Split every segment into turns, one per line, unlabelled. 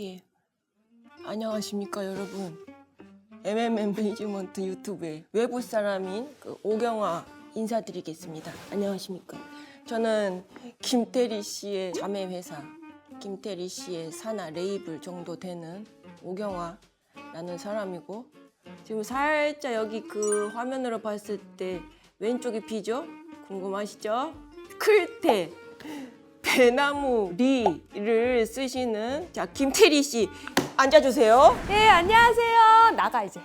예. 안녕하십니까 여러분. MMM 매니지먼트 유튜브의 외부 사람인 그 오경화 인사드리겠습니다. 안녕하십니까. 저는 김태리 씨의 자매 회사, 김태리 씨의 산하 레이블 정도 되는 오경화라는 사람이고 지금 살짝 여기 그 화면으로 봤을 때 왼쪽이 비죠? 궁금하시죠? 클테 배나무 리를 쓰시는 자 김태리 씨 앉아주세요.
예, 안녕하세요. 나가 이제.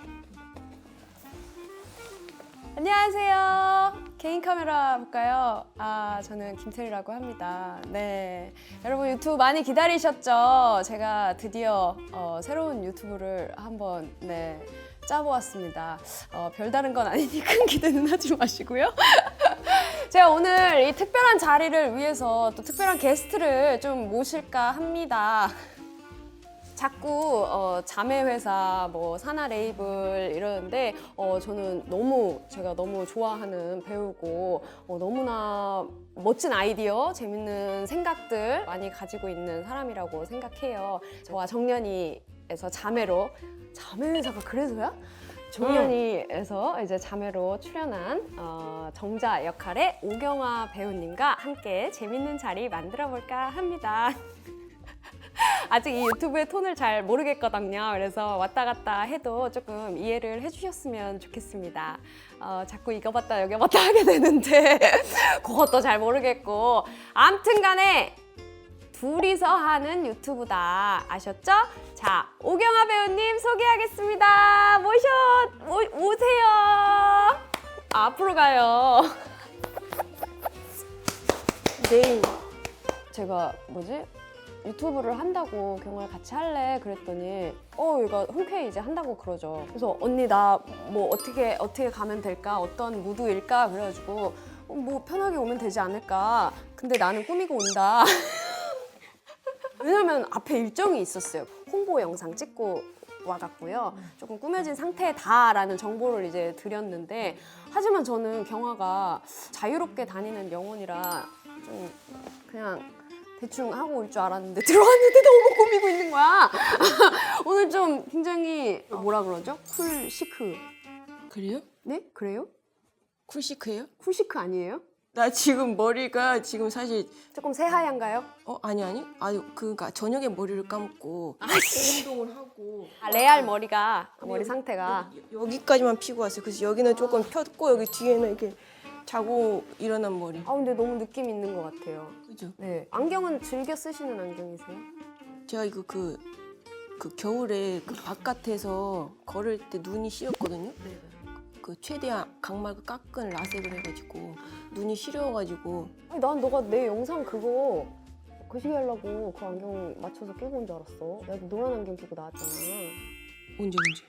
안녕하세요. 개인 카메라 볼까요? 아, 저는 김태리라고 합니다. 네. 여러분 유튜브 많이 기다리셨죠? 제가 드디어 어, 새로운 유튜브를 한번 네, 짜보았습니다. 어, 별다른 건 아니니 큰 기대는 하지 마시고요. 제가 오늘 이 특별한 자리를 위해서 또 특별한 게스트를 좀 모실까 합니다. 자꾸 어, 자매 회사 뭐 사나 레이블 이러는데 어, 저는 너무 제가 너무 좋아하는 배우고 어, 너무나 멋진 아이디어, 재밌는 생각들 많이 가지고 있는 사람이라고 생각해요. 저와 정연이에서 자매로 자매 회사가 그래서야? 정연이에서 이제 자매로 출연한 어, 정자 역할의 오경화 배우님과 함께 재밌는 자리 만들어 볼까 합니다. 아직 이 유튜브의 톤을 잘 모르겠거든요. 그래서 왔다 갔다 해도 조금 이해를 해주셨으면 좋겠습니다. 어, 자꾸 이거 봤다 여기 봤다 하게 되는데 그것도 잘 모르겠고 암튼 간에 둘이서 하는 유튜브다. 아셨죠? 자, 오경아 배우님 소개하겠습니다. 모셔, 오, 오세요. 아, 앞으로 가요. 내일 제가 뭐지? 유튜브를 한다고 경화를 같이 할래? 그랬더니 어 얘가 흔쾌히 이제 한다고 그러죠. 그래서 언니 나 뭐 어떻게 어떻게 가면 될까? 어떤 무드일까? 그래가지고 어, 뭐 편하게 오면 되지 않을까? 근데 나는 꾸미고 온다. 왜냐면 앞에 일정이 있었어요. 홍보 영상 찍고 와갔고요. 조금 꾸며진 상태다라는 정보를 이제 드렸는데 하지만 저는 경화가 자유롭게 다니는 영혼이라 좀 그냥 대충 하고 올 줄 알았는데 들어왔는데 너무 꾸미고 있는 거야. 오늘 좀 굉장히 뭐라 그러죠? 쿨 시크.
그래요?
네? 그래요?
쿨시크예요?
쿨 시크 아니에요?
나 지금 머리가 지금 사실
조금 새하얀가요?
어 아니 아니 아니 그니까 저녁에 머리를 감고 운동을 하고
아, 레알 머리가 머리 상태가
여- 여기까지만 피고 왔어요. 그래서 여기는 조금 폈고 여기 뒤에는 이렇게 자고 일어난 머리.
아 근데 너무 느낌 있는 것 같아요.
그죠?
네. 안경은 즐겨 쓰시는 안경이세요?
제가 이거 그, 그 겨울에 그 바깥에서 걸을 때 눈이 시렸거든요. 그 최대한 각막을 깎은 라섹을 해가지고 눈이 시려가지고
아니 난 너가 내 영상 그거 그 시기 하려고 그 안경 맞춰서 끼고 온 줄 알았어. 내가 노란 안경 끼고 나왔잖아.
언제 언제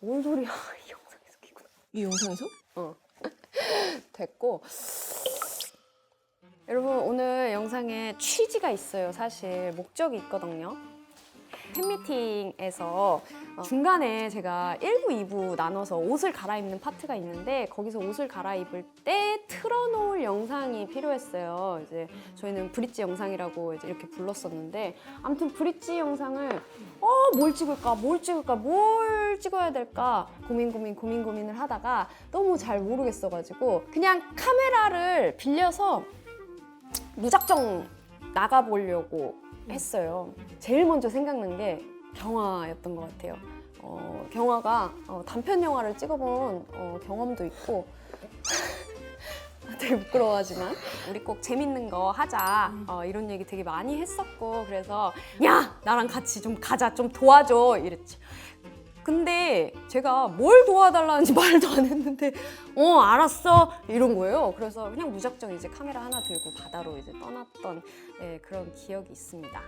뭔 소리야? 이 영상에서? 어. 됐고 여러분 오늘 영상에 취지가 있어요 사실 목적이 있거든요 팬미팅에서 어, 중간에 제가 1부, 2부 나눠서 옷을 갈아입는 파트가 있는데 거기서 옷을 갈아입을 때 틀어놓을 영상이 필요했어요. 이제 저희는 브릿지 영상이라고 이제 이렇게 불렀었는데 아무튼 브릿지 영상을 어 뭘 찍을까 뭘 찍을까 뭘 찍어야 될까 고민 고민 고민 고민을 하다가 너무 잘 모르겠어가지고 그냥 카메라를 빌려서 무작정 나가보려고 했어요. 제일 먼저 생각난 게 경화였던 것 같아요. 어, 경화가 어, 단편 영화를 찍어본 어, 경험도 있고 되게 부끄러워하지만 우리 꼭 재밌는 거 하자 어, 이런 얘기 되게 많이 했었고 그래서 야 나랑 같이 좀 가자 좀 도와줘 이랬지. 근데 제가 뭘 도와달라는지 말도 안 했는데 어 알았어 이런 거예요. 그래서 그냥 무작정 이제 카메라 하나 들고 바다로 이제 떠났던 예, 그런 기억이 있습니다.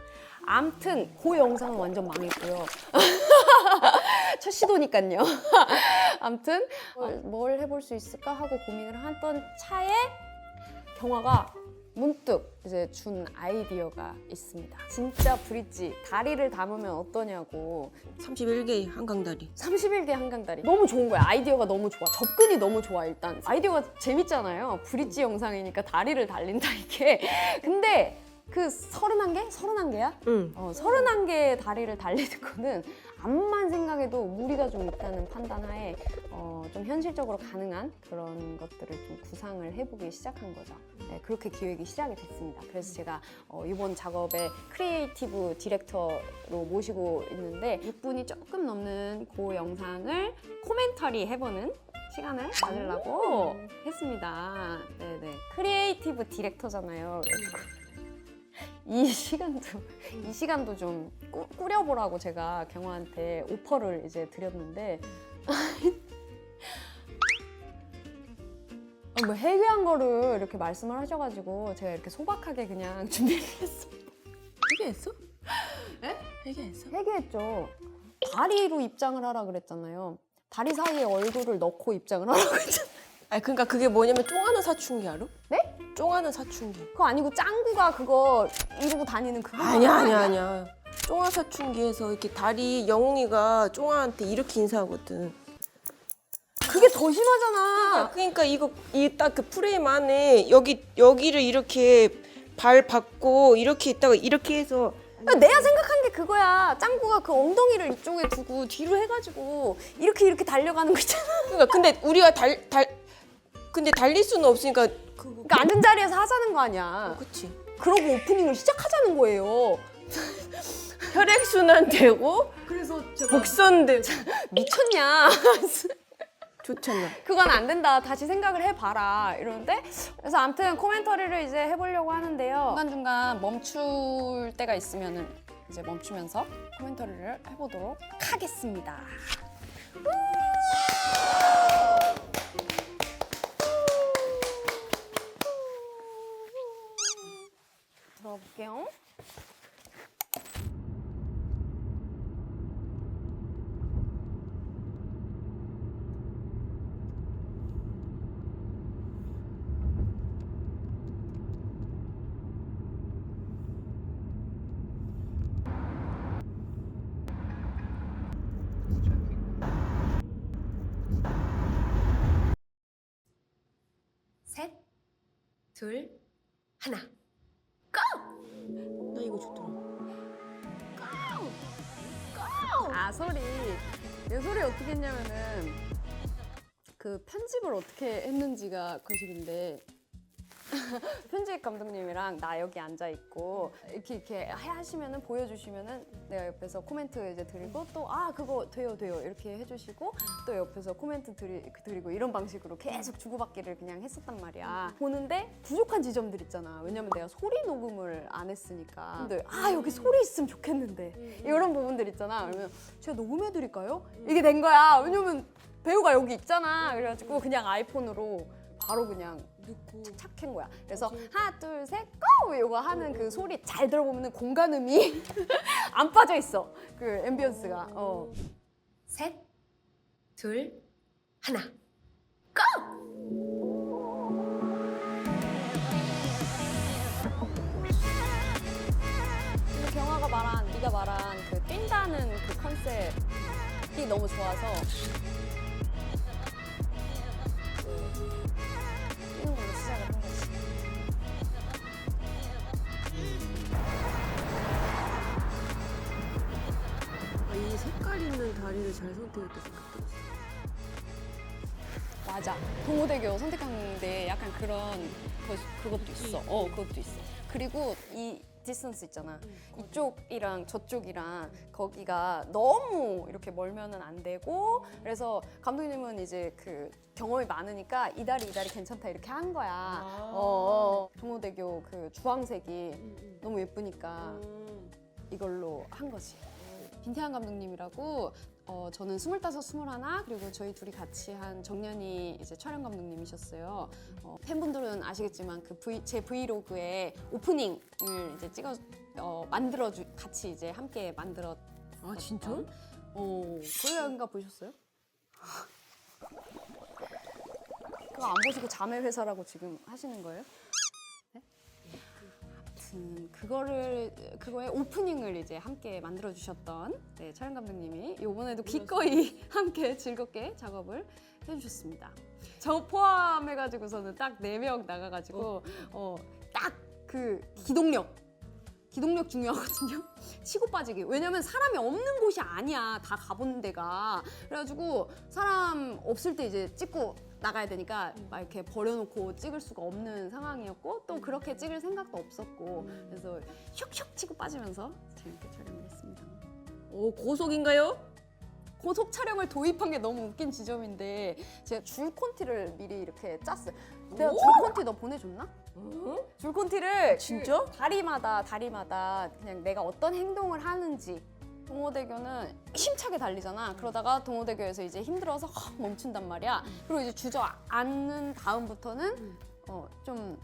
암튼 그 영상은 완전 망했고요. 첫 시도니까요. 암튼 어, 뭘 해볼 수 있을까 하고 고민을 하던 차에 경화가 문득 이제 준 아이디어가 있습니다. 진짜 브릿지 다리를 담으면 어떠냐고
31개 한강다리.
31개 한강다리 너무 좋은 거야 아이디어가 너무 좋아 접근이 너무 좋아 일단 아이디어가 재밌잖아요 브릿지 영상이니까 다리를 달린다 이게 근데 그 서른한 개? 서른한 개야?
응.
어, 서른한 개의 다리를 달리는 거는 암만 생각해도 무리가 좀 있다는 판단하에 어, 좀 현실적으로 가능한 그런 것들을 좀 구상을 해보기 시작한 거죠. 네, 그렇게 기획이 시작이 됐습니다. 그래서 제가 어, 이번 작업에 크리에이티브 디렉터로 모시고 있는데 6분이 조금 넘는 그 영상을 코멘터리 해보는 시간을 가지려고 했습니다. 네네. 크리에이티브 디렉터잖아요. 이 시간도 이 시간도 좀 꾸, 꾸려보라고 제가 경호한테 오퍼를 이제 드렸는데 아, 뭐 해괴한 거를 이렇게 말씀을 하셔가지고 제가 이렇게 소박하게 그냥 준비를 했어요.
회개했어?
에?
회개했어?
해괴했죠. 다리로 입장을 하라 그랬잖아요. 다리 사이에 얼굴을 넣고 입장을 하라고 했잖아요.
아니 그러니까 그게 뭐냐면 쫑하는 사춘기 알아?
네?
쫑하는 사춘기.
그거 아니고 짱구가 그거 이러고 다니는 그거
아니야 아니야 아니야. 쫑아 사춘기에서 이렇게 다리 영웅이가 쫑아한테 이렇게 인사하거든.
그게 더 심하잖아.
그러니까 이거 이 딱 그 프레임 안에 여기 여기를 이렇게 발 받고 이렇게 있다가 이렇게 해서
내가 생각한 게 그거야. 짱구가 그 엉덩이를 이쪽에 두고 뒤로 해가지고 이렇게 이렇게 달려가는 거 있잖아.
그러니까 근데 우리가 달 달 근데 달릴 수는 없으니까 그거
그러니까 앉은 자리에서 하자는 거 아니야.
그치
그러고 오프닝을 시작하자는 거예요.
혈액 순환 되고
그래서
복선 되고
미쳤냐?
좋잖아.
그건 안 된다. 다시 생각을 해봐라. 이러는데 그래서 아무튼 코멘터리를 이제 해보려고 하는데요. 중간 중간 멈출 때가 있으면은 이제 멈추면서 코멘터리를 해보도록 하겠습니다. 들어가 볼게요. 셋, 둘, 하나.
나
어떻게 했냐면은 그 편집을 어떻게 했는지가 거실인데 편집 감독님이랑 나 여기 앉아 있고 이렇게 이렇게 하시면은 보여주시면은 내가 옆에서 코멘트 이제 드리고 또 아 그거 돼요 돼요 이렇게 해주시고 또 옆에서 코멘트 드리, 드리고 이런 방식으로 계속 주고받기를 그냥 했었단 말이야. 보는데 부족한 지점들 있잖아. 왜냐면 내가 소리 녹음을 안 했으니까. 근데 아 여기 소리 있으면 좋겠는데. 이런 부분들 있잖아. 그러면 제가 녹음해 드릴까요? 이게 된 거야. 왜냐면 배우가 여기 있잖아. 그래가지고 그냥 아이폰으로 바로 그냥
넣고
착한 거야. 그래서 하나 둘 셋 고! 이거 하는 그 소리 잘 들어보면 공간음이 안 빠져 있어. 그 앰비언스가. 어. 셋, 둘, 하나. 고! 경화가 말한 네가 말한 그 뛴다는 그 컨셉이 너무 좋아서 뛰는 걸로 시작을 한 거지.
아, 이 색깔 있는 다리를 잘 선택했다 생각들었어.
맞아. 동호대교 선택하는데 약간 그런 거, 그것도 있어. 어, 그것도 있어. 그리고 이 디스턴스 있잖아. 이쪽이랑 저쪽이랑 거기가 너무 이렇게 멀면은 안 되고 그래서 감독님은 이제 그 경험이 많으니까 이 다리 이 다리 괜찮다 이렇게 한 거야. 어, 어. 동호대교 그 주황색이 너무 예쁘니까 이걸로 한 거지. 빈태한 감독님이라고 어, 저는 스물다섯, 스물하나 그리고 저희 둘이 같이 한 정년이 이제 촬영 감독님이셨어요. 어, 팬분들은 아시겠지만 그 브이, 제 브이로그에 오프닝을 이제 찍어 어, 만들어 주 같이 이제 함께 만들었.
아 진짜?
어, 그래인가 보셨어요? 그거 안 보시고 자매 회사라고 지금 하시는 거예요? 네? 아무튼 그거를 그거의 오프닝을 이제 함께 만들어 주셨던 네, 촬영 감독님이 이번에도 기꺼이 함께 즐겁게 작업을 해주셨습니다. 저 포함해가지고서는 딱 네 명 나가가지고 어, 딱 그 기동력 기동력 중요하거든요. 치고 빠지기. 왜냐면 사람이 없는 곳이 아니야. 다 가본 데가. 그래가지고 사람 없을 때 이제 찍고 나가야 되니까 막 이렇게 버려놓고 찍을 수가 없는 상황이었고 또 그렇게 찍을 생각도 없었고 그래서 슉슉 치고 빠지면서 재밌게 촬영을 했습니다.
오 고속인가요?
고속 촬영을 도입한 게 너무 웃긴 지점인데 제가 줄 콘티를 미리 이렇게 짰어요. 내가 줄 콘티 너 보내줬나?
응?
줄 콘티를
진짜?
그 다리마다 다리마다 그냥 내가 어떤 행동을 하는지 동호대교는 힘차게 달리잖아. 그러다가 동호대교에서 이제 힘들어서 확 멈춘단 말이야. 그리고 이제 주저앉는 다음부터는 어, 좀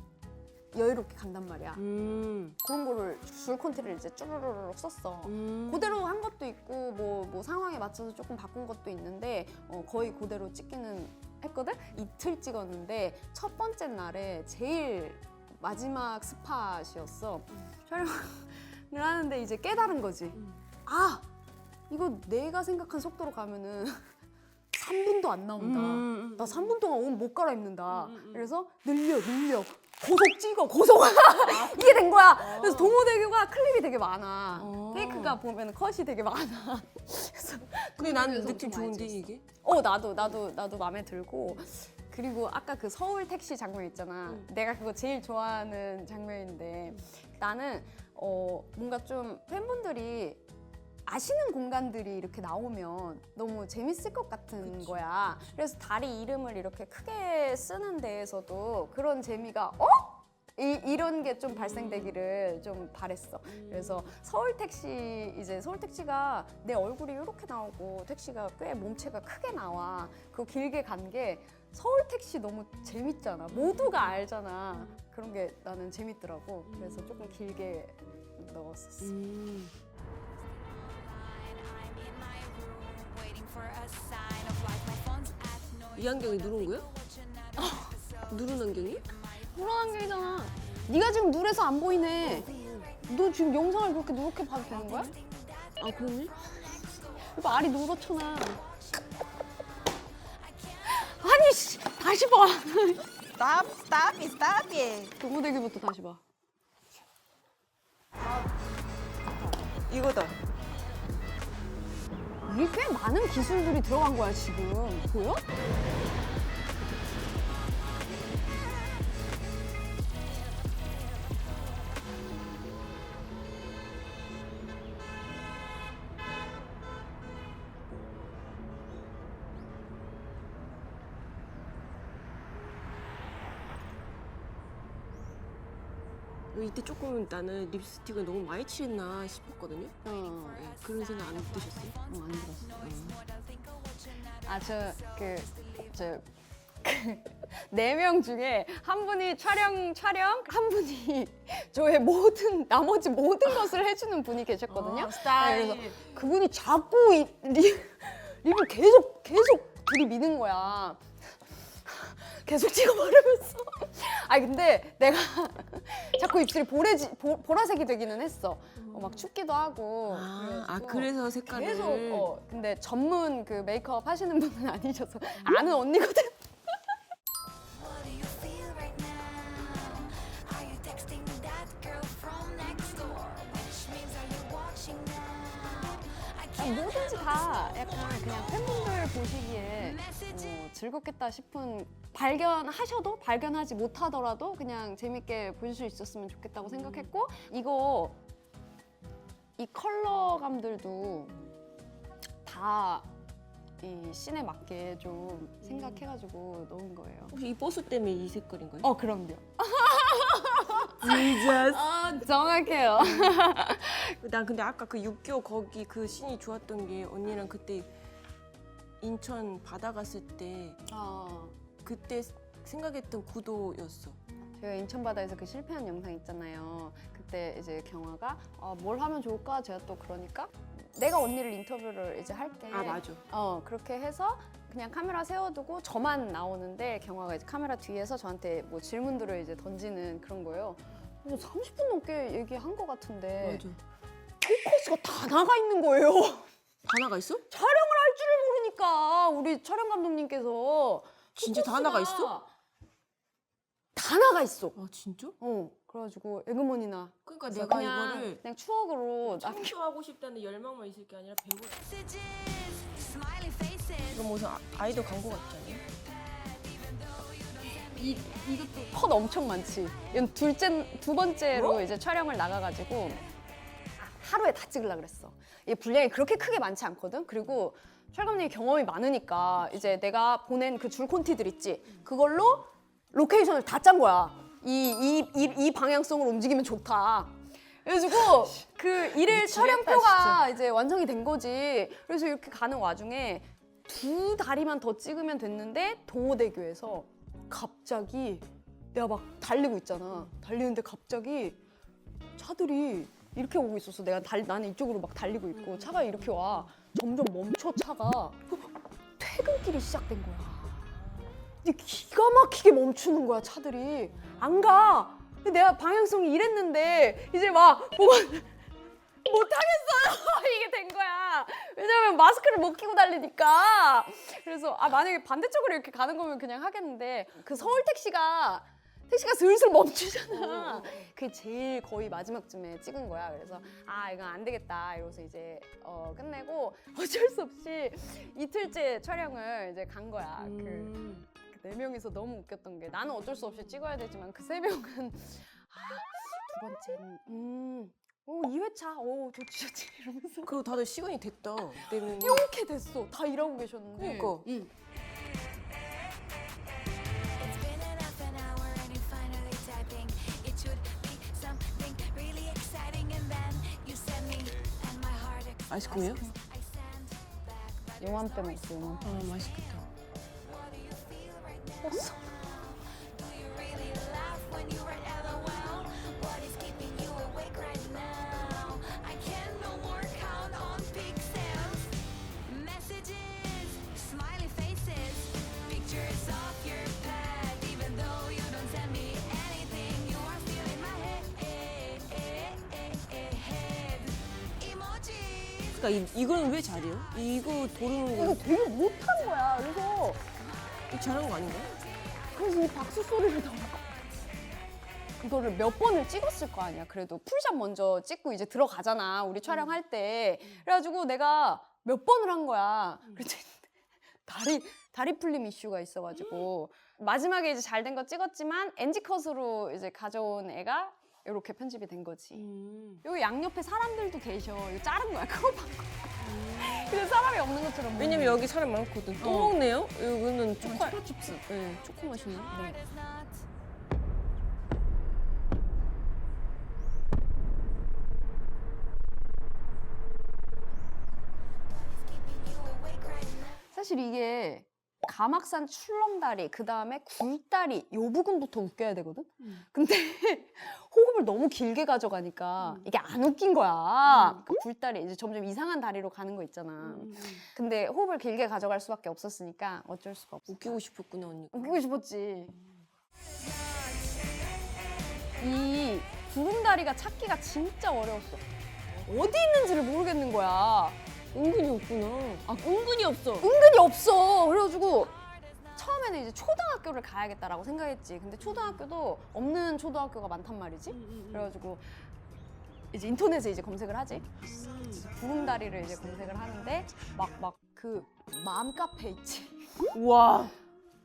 여유롭게 간단 말이야.
음.
그런 거를 줄 콘티를 이제 쭈르르르 썼어.
음.
그대로 한 것도 있고 뭐, 뭐 상황에 맞춰서 조금 바꾼 것도 있는데 어, 거의 그대로 찍기는 했거든. 이틀 찍었는데 첫 번째 날에 제일 마지막 스팟이었어. 촬영을 하는데 이제 깨달은 거지. 아 이거 내가 생각한 속도로 가면은 3분도 안 나온다.
음.
나 3분 동안 옷 못 갈아입는다.
음, 음, 음.
그래서 늘려 늘려 고속 찍어 고속 이게 된 거야. 그래서 동호대교가 클립이 되게 많아.
어.
테이크가 보면 컷이 되게 많아. 그래서
근데 난 느낌 좋은데. 이게?
어 나도 나도 나도 마음에 들고 그리고 아까 그 서울 택시 장면 있잖아.
응.
내가 그거 제일 좋아하는 장면인데 나는 어 뭔가 좀 팬분들이 아시는 공간들이 이렇게 나오면 너무 재밌을 것 같은 거야. 그래서 다리 이름을 이렇게 크게 쓰는 데에서도 그런 재미가 어? 이, 이런 게 좀 발생되기를 좀 바랬어. 그래서 서울 택시 이제 서울 택시가 내 얼굴이 이렇게 나오고 택시가 꽤 몸체가 크게 나와. 그 길게 간 게 서울 택시 너무 재밌잖아. 모두가 알잖아. 그런 게 나는 재밌더라고. 그래서 조금 길게 넣었었어.
이 안경이 누른 거야? 누른 안경이?
노란 안경이잖아. 네가 지금 누래서 안 보이네. 너 지금 영상을 그렇게 누렇게 봐도 되는 거야?
아 그러네?
이거 알이 노랗잖아. 아니 씨, 다시 봐.
Stop, stop it, stop it.
동호대교부터 다시 봐.
이거다.
이게 꽤 많은 기술들이 들어간 거야 지금. 보여?
조금 나는 립스틱을 너무 많이 칠했나 싶었거든요.
어,
네, 그런 생각 안 드셨어요?
어, 안 들었어. 아, 저, 그, 저, 네 명 중에 한 분이 촬영, 촬영, 한 분이 저의 모든, 나머지 모든 것을 해주는 분이 계셨거든요.
어, 스타일.
네, 그래서 그분이 자꾸 이, 립, 립을 계속, 계속 들이미는 거야. 계속 찍어 바르면서. 아 근데 내가 자꾸 입술이 보래지, 보, 보라색이 되기는 했어. 어, 막 춥기도 하고.
아, 아
그래가지고.
그래서 색깔을
계속 어 근데 전문 그 메이크업 하시는 분은 아니셔서 아는 언니거든. 뭐든지 다 약간 그냥 팬분들 보시기에 어, 즐겁겠다 싶은 발견하셔도 발견하지 못하더라도 그냥 재밌게 보실 수 있었으면 좋겠다고 생각했고 이거 이 컬러감들도 다 이 씬에 맞게 좀 생각해가지고 넣은 거예요.
혹시 이 버스 때문에 이 색깔인가요?
어 그럼요.
Jesus.
아 정확해요.
난 근데 아까 그 육교 거기 그 씬이 좋았던 게 언니랑 그때 인천 바다 갔을 때
아,
그때 생각했던 구도였어.
제가 인천 바다에서 그 실패한 영상 있잖아요. 그때 이제 경화가 아, 뭘 하면 좋을까? 제가 또 그러니까 내가 언니를 인터뷰를 이제 할게.
아 맞아.
어 그렇게 해서 그냥 카메라 세워두고 저만 나오는데 경화가 이제 카메라 뒤에서 저한테 뭐 질문들을 이제 던지는 그런 거예요. 그래서 30분 넘게 얘기한 것 같은데
맞아.
포커스가 다 나가 있는 거예요.
하나가 있어?
촬영을 할 줄을 모르니까 우리 촬영 감독님께서
진짜 다 나가 있어?
다 나가 있어.
아 진짜?
어. 그래가지고 에그머니나
그러니까
그래서
내가
그냥,
이거를
그냥 추억으로 나
청소하고 싶다는 열망만 있을 게 아니라 배우
Messages, smiley faces.
이거 무슨 아- 아이돌 광고 같지 않냐?
이 이것도 컷 엄청 많지. 이건 둘째 두 번째로
뭐?
이제 촬영을 나가가지고 하루에 다 찍으려 그랬어. 이 분량이 그렇게 크게 많지 않거든. 그리고 철 감독이 경험이 많으니까 이제 내가 보낸 그 줄 콘티들 있지. 그걸로 로케이션을 다 짠 거야. 이이 이 방향성으로 움직이면 좋다. 그래가지고 그 일일 촬영표가 이제 완성이 된 거지. 그래서 이렇게 가는 와중에 두 다리만 더 찍으면 됐는데 동호대교에서 갑자기 내가 막 달리고 있잖아. 달리는데 갑자기 차들이 이렇게 오고 있었어. 내가 달, 나는 이쪽으로 막 달리고 있고 차가 이렇게 와. 점점 멈춰 차가. 퇴근길이 시작된 거야. 근데 기가 막히게 멈추는 거야 차들이. 안 가. 내가 방향성이 이랬는데 이제 막 보고 못하겠어요. 이게 된 거야. 왜냐면 마스크를 못 끼고 달리니까. 그래서 아 만약에 반대쪽으로 이렇게 가는 거면 그냥 하겠는데 그 서울 택시가 택시가 슬슬 멈추잖아. 그게 제일 거의 마지막쯤에 찍은 거야. 그래서 아 이건 안 되겠다. 이러고서 이제 어, 끝내고 어쩔 수 없이 이틀째 촬영을 이제 간 거야. 그
음.
네 명이서 너무 웃겼던 게 나는 어쩔 수 없이 찍어야 되지만 그 세 명은 아, 두 번째는 음, 오 2회차, 오 좋지 좋지 이러면서
그리고 다들 시간이 됐다. 때문에
이렇게 됐어. 다 일하고 계셨는데.
그러니까.
응.
It's been an half an hour and you're finally typing. It should be something really exciting, and then you send me, and my heart
아이스크림이요?
I stand back. But
요맘때 먹지 요맘때.
아 맛있겠다. 그러니까 이, 이거는 왜 잘해요? 이거
이거
거
되게 못한 거야. 그래서
이거 잘한 거 아닌가요?
그래서 이 박수 소리를 더. 이거를 몇 번을 찍었을 거 아니야. 그래도 풀샷 먼저 찍고 이제 들어가잖아. 우리 촬영할 때. 그래가지고 내가 몇 번을 한 거야. 그랬더니 다리 다리 풀림 이슈가 있어가지고 마지막에 이제 잘 된 거 찍었지만 NG 컷으로 이제 가져온 애가 이렇게 편집이 된 거지.
음.
여기 양옆에 사람들도 계셔. 이거 자른 거야. 크롭한 거. 근데 사람이 없는 것처럼.
왜냐면 여기 사람 많거든. 또
어.
먹네요. 이거는 초코.
초코 칩스.
네, 초코 맛있네.
Now.
사실 이게 가막산 출렁다리, 그 다음에 굴다리 요 부분부터 웃겨야 되거든. 근데 호흡을 너무 길게 가져가니까 이게 안 웃긴 거야. 그 굴다리 이제 점점 이상한 다리로 가는 거 있잖아. 근데 호흡을 길게 가져갈 수밖에 없었으니까 어쩔 수가 없어.
웃기고 싶었구나 언니.
웃기고 싶었지. 이 구름다리가 찾기가 진짜 어려웠어. 어디 있는지를 모르겠는 거야.
은근히 없구나.
아, 은근히 없어. 은근히 없어. 그래가지고 처음에는 이제 초등학교를 가야겠다라고 생각했지. 근데 초등학교도 없는 초등학교가 많단 말이지. 그래가지고 이제 인터넷에 이제 검색을 하지. 구름다리를 이제 검색을 하는데 막 막그 마음 카페 있지.
우와.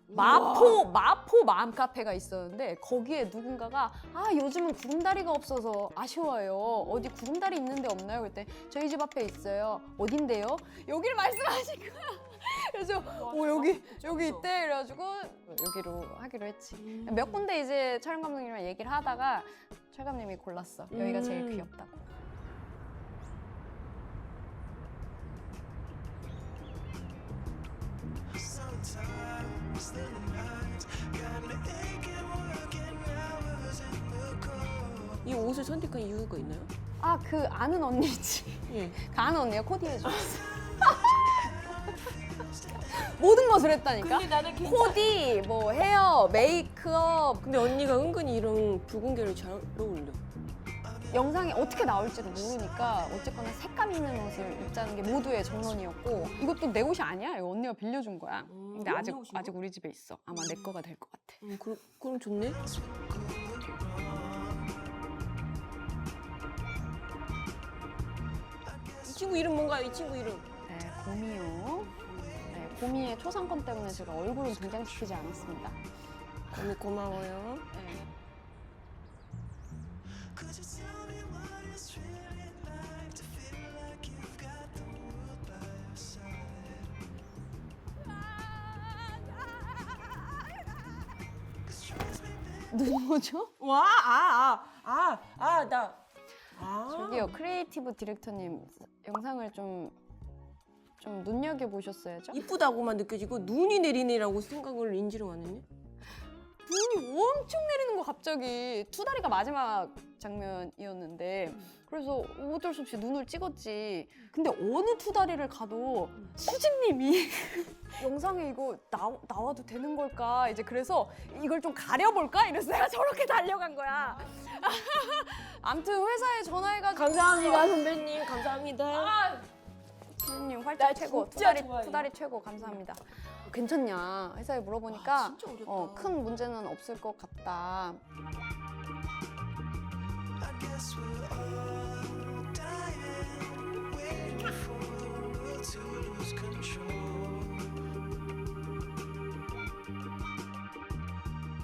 마포 마포 마음 카페가 있었는데 거기에 누군가가 아 요즘은 구름다리가 없어서 아쉬워요. 어디 구름다리 있는데 없나요? 그때 저희 집 앞에 있어요. 어딘데요? 여기를 말씀하신 거야. 그래서 어 여기 여기 있대. 그래가지고 여기로 하기로 했지. 몇 군데 이제 촬영 감독님이랑 얘기를 하다가 촬감님이 골랐어. 여기가 제일
음.
귀엽다고
이 옷을 선택한 이유가 있나요?
아 그 아는 언니지
예.
그 아는 언니가 코디해 줬어 모든 것을 했다니까
나는
코디, 뭐 헤어, 메이크업
근데 언니가 은근히 이런 붉은 계를 잘 어울려.
영상이 어떻게 나올지도 모르니까 어쨌거나 색감 있는 옷을 입자는 게 모두의 정론이었고 이것도 내 옷이 아니야. 이거 언니가 빌려준 거야. 근데 아직 아직 우리 집에 있어. 아마 내 거가 될 것 같아.
음, 그, 그럼 좋네. 이 친구 이름 뭔가요? 이 친구 이름.
네, 고미요. 네, 고미의 초상권 때문에 제가 얼굴은 등장시키지 않았습니다.
언니 고마워요.
네. 누구죠?
와, 아, 아, 아, 아, 나. 아.
저기요 크리에이티브 디렉터님 영상을 좀 좀 눈여겨 보셨어야죠.
이쁘다고만 느껴지고 눈이 내리네라고 생각을 인지를 않았네.
눈이 엄청 내리는 거 갑자기 투다리가 마지막 장면이었는데 그래서 어쩔 수 없이 눈을 찍었지. 근데 어느 투다리를 가도 수진님이 영상에 이거 나, 나와도 되는 걸까? 이제 그래서 이걸 좀 가려볼까? 이래서 내가 저렇게 달려간 거야. 아무튼 회사에 전화해가지고
감사합니다, 선배님. 감사합니다.
아, 수진님 활짝
나
최고
진짜
투다리
좋아해.
투다리 최고 감사합니다. 괜찮냐 회사에 물어보니까
아, 진짜 어렵다.
어, 큰 문제는 없을 것 같다.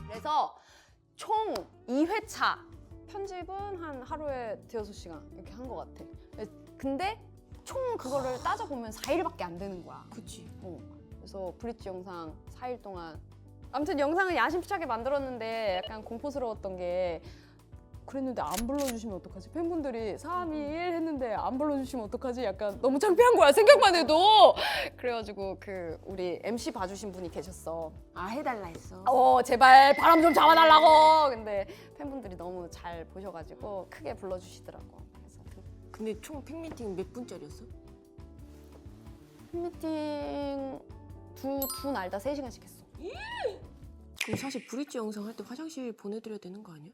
그래서 총 2회차 편집은 한 하루에 대여섯 시간 이렇게 한 것 같아. 근데 총 그거를 따져보면 4일밖에 안 되는 거야.
그치.
어, 그래서 브릿지 영상 4일 동안 아무튼 영상을 야심차게 만들었는데 약간 공포스러웠던 게 그랬는데 안 불러주시면 어떡하지? 팬분들이 3, 2, 1 했는데 안 불러주시면 어떡하지? 약간 너무 창피한 거야 생각만 해도 그래가지고 그 우리 MC 봐주신 분이 계셨어
아, 해달라 했어.
어 제발 바람 좀 잡아달라고 근데 팬분들이 너무 잘 보셔가지고 크게 불러주시더라고 그래서 그
근데 총 팬미팅 몇 분짜리였어?
팬미팅 두, 두날 다 3시간씩 했어
근데 사실 브릿지 영상 할 때 화장실 보내드려야 되는 거 아니야?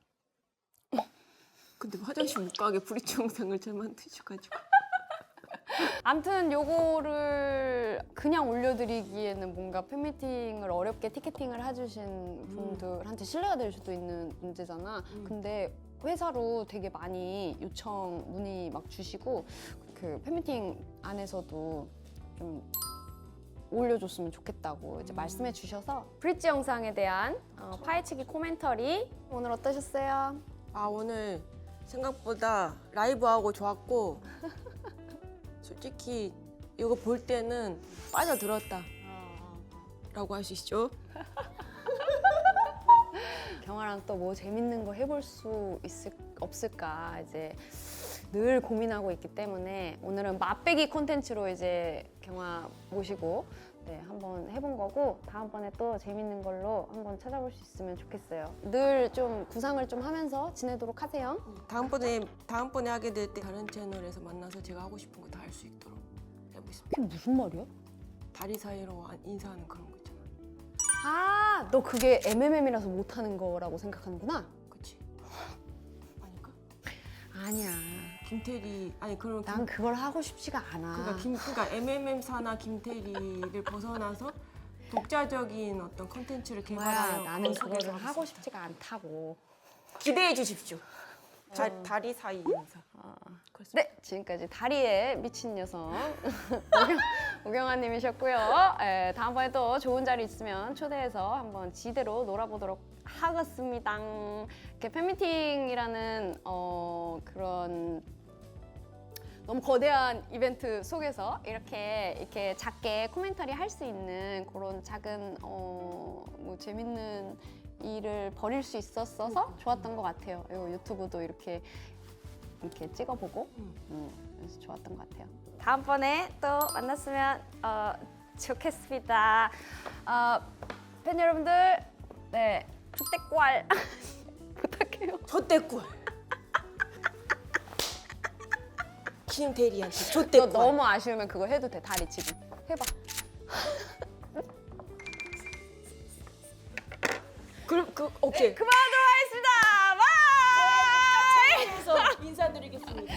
근데 화장실 못 가게 브릿지 영상을 잘 만드셔가지고.
암튼 요거를 그냥 올려드리기에는 뭔가 팬미팅을 어렵게 티켓팅을 해주신 분들한테 신뢰가 될 수도 있는 문제잖아.
음.
근데 회사로 되게 많이 요청 문의 막 주시고 그 팬미팅 안에서도 좀 올려줬으면 좋겠다고 이제
음.
말씀해 주셔서 브릿지 영상에 대한 어, 파헤치기 코멘터리 오늘 어떠셨어요?
아 오늘 생각보다 라이브하고 좋았고 솔직히 이거 볼 때는 빠져들었다 라고 있죠.
경아랑 또 뭐 재밌는 거 해볼 수 있을 없을까? 이제 늘 고민하고 있기 때문에 오늘은 맛배기 콘텐츠로 이제 경아 모시고 네 한번 해본 거고 다음번에 또 재밌는 걸로 한번 찾아볼 수 있으면 좋겠어요. 늘 좀 구상을 좀 하면서 지내도록 하세요.
다음번에 다음번에 하게 될 때 다른 채널에서 만나서 제가 하고 싶은 거 다 할 수 있도록 해보겠습니다
그게 무슨 말이야?
다리 사이로 안- 인사하는 그런 거 있잖아
아, 너 그게 MMM이라서 못하는 거라고 생각하는구나?
그치? 아닐까?
아니야.
김태리 아니 그런
난 그걸 하고 싶지가 않아.
그러니까 김 그러니까 MMM 사나 김태리를 벗어나서 독자적인 어떤 컨텐츠를 개발하여
뭐야, 나는
소개를
그거를
하겠습니다.
하고 싶지가 않다고.
기대해 주십시오. 다, 다리 사이 인사.
네, 지금까지 다리에 미친 여성 우경, 아님이셨고요 다음번에 또 좋은 자리 있으면 초대해서 한번 지대로 놀아보도록 하겠습니다. 이렇게 팬미팅이라는 어, 그런 너무 거대한 이벤트 속에서 이렇게 이렇게 작게 코멘터리 할 수 있는 그런 작은 어, 뭐 재밌는 일을 벌일 수 있었어서 좋았던 것 같아요. 이 유튜브도 이렇게 이렇게 찍어보고 음, 그래서 좋았던 것 같아요. 다음번에 또 만났으면 어, 좋겠습니다. 어, 팬 여러분들, 네 축대꼴 부탁해요.
좆대꿀. 김태리한테
너
좆대꿀.
너무 아쉬우면 그거 해도 돼. 다리 지금 해봐.
그, 그 오케이.
그만하도록 하겠습니다. 바이.
그래서 인사드리겠습니다.